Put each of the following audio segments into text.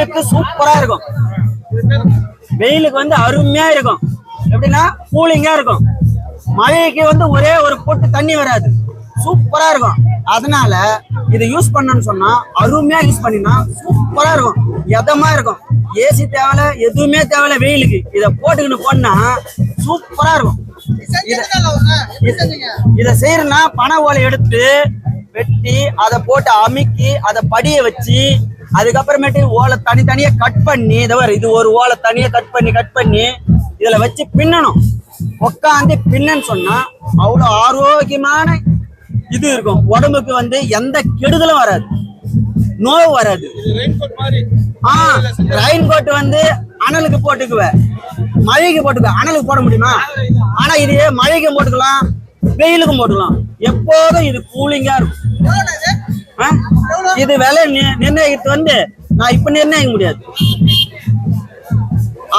வெயிலுக்கு சூப்பரா இருக்கும். வெயிலுக்கு வந்து அருமையா இருக்கும். எப்படின்னா கூலிங்கா இருக்கும். மழைக்கு வந்து ஒரே ஒரு பொட்டு தண்ணி வராது. சூப்பரா இருக்கும். அதனால இதை யூஸ் பண்ணணும்னு சொன்னா அருமையா யூஸ் பண்ணினா சூப்பரா இருக்கும். எதமா இருக்கும். ஏசி தேவையில்ல எதுவுமே தேவையில்ல வெயிலுக்கு. இதை போட்டுக்கின்னு போனா சூப்பரா இருக்கும். இதை செய்யறனா பனை ஓலை எடுத்து வெட்டி அதை போட்டு அமுக்கி அதை படிய வச்சு அதுக்கப்புறமேட்டு ஓலை தனித்தனியா கட் பண்ணி இதை இது ஒரு ஓலை தனியா கட் பண்ணி கட் பண்ணி இதுல வச்சு பின்னணும். உட்காந்து பின்னன்னு சொன்னா அவ்வளவு ஆரோக்கியமான இது இருக்கும். உடம்புக்கு வந்து எந்த கெடுதலும் வராது. நோவு வராது. ஆ ரெயின் கோட் வந்து அனலுக்கு போட்டுக்குவ. மழைக்கு போட்டுக்குவ. அனலுக்கு போட முடியுமா? ஆனா இது மழைக்கும் போட்டுக்கலாம் வெயிலுக்கும் போட்டுக்கலாம். எப்போதும் இது கூலிங்கா இருக்கும்? இது விலை நிர்ணயிக்கிறது வந்து நான் இப்ப நிர்ணயிக்க முடியாது.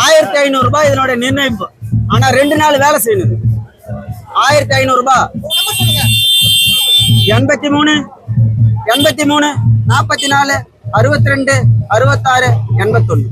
ஆயிரத்தி ஐநூறு ரூபாய் இதனுடைய நிர்ணயிப்பு. ஆனா ரெண்டு நாள் வேலை செய்யணும் ஆயிரத்தி ஐநூறு ரூபாய். எண்பத்தி மூணு எண்பத்தி மூணு நாற்பத்தி நாலு அறுபத்தி ரெண்டு அறுபத்தாறு எண்பத்தொன்னு.